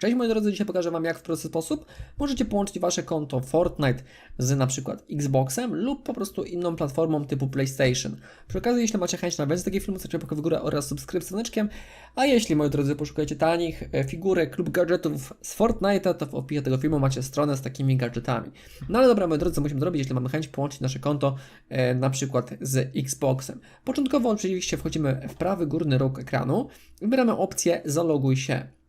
Cześć moi drodzy, dzisiaj pokażę Wam jak w prosty sposób możecie połączyć Wasze konto Fortnite z na przykład Xboxem lub po prostu inną platformą typu PlayStation. Przy okazji, jeśli macie chęć na więcej takich filmów, zostawcie łapkę w górę oraz dzwoneczkiem, a jeśli moi drodzy poszukujecie tanich e, figurek lub gadżetów z Fortnite'a, to w opisie tego filmu macie stronę z takimi gadżetami. No ale dobra moi drodzy, co musimy zrobić, jeśli mamy chęć połączyć nasze konto e, na przykład z Xboxem. Początkowo oczywiście wchodzimy w prawy górny róg ekranu, wybieramy opcję zaloguj się.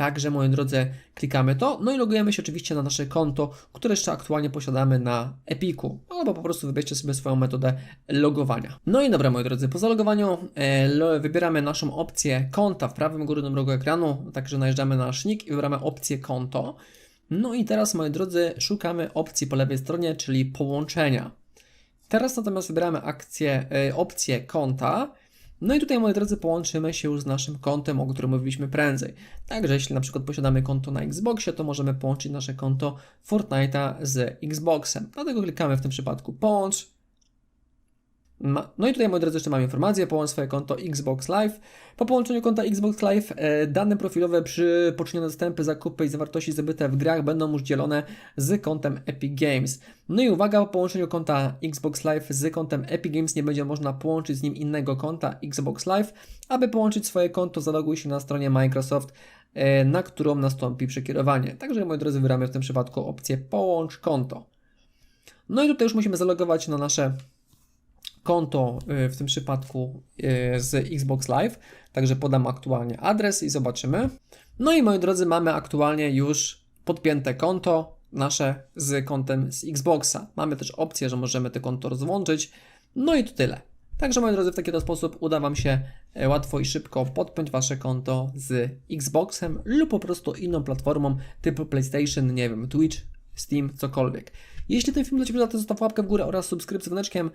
Także, moi drodzy, klikamy to, no i logujemy się oczywiście na nasze konto, które jeszcze aktualnie posiadamy na Epiku, albo po prostu wybierzcie sobie swoją metodę logowania. No i dobra, moi drodzy, po zalogowaniu e, wybieramy naszą opcję konta w prawym górnym rogu ekranu, także najeżdżamy na nasz nick i wybieramy opcję konto. No i teraz, moi drodzy, szukamy opcji po lewej stronie, czyli połączenia. Teraz natomiast wybieramy akcję, e, opcję konta. No i tutaj, moi drodzy, połączymy się już z naszym kontem, o którym mówiliśmy prędzej. Także jeśli na przykład posiadamy konto na Xboxie, to możemy połączyć nasze konto Fortnite'a z Xboxem. Dlatego klikamy w tym przypadku połącz. No i tutaj, moi drodzy, jeszcze mam informację, połącz swoje konto Xbox Live. Po połączeniu konta Xbox Live e, dane profilowe przy poczynione dostępy, zakupy i zawartości zdobyte w grach będą już dzielone z kontem Epic Games. No i uwaga, po połączeniu konta Xbox Live z kontem Epic Games nie będzie można połączyć z nim innego konta Xbox Live. Aby połączyć swoje konto, zaloguj się na stronie Microsoft, e, na którą nastąpi przekierowanie. Także, moi drodzy, wybieramy w tym przypadku opcję połącz konto. No i tutaj już musimy zalogować na nasze konto y, w tym przypadku y, z Xbox Live. Także podam aktualnie adres i zobaczymy. No i moi drodzy, mamy aktualnie już podpięte konto nasze z kontem z Xboxa. Mamy też opcję, że możemy to konto rozłączyć. No i to tyle. Także moi drodzy, w taki sposób uda Wam się e, łatwo i szybko podpiąć Wasze konto z Xboxem lub po prostu inną platformą typu PlayStation, nie wiem, Twitch, Steam, cokolwiek. Jeśli ten film dla Ciebie to zostaw łapkę w górę oraz subskrypcję dzwoneczkiem.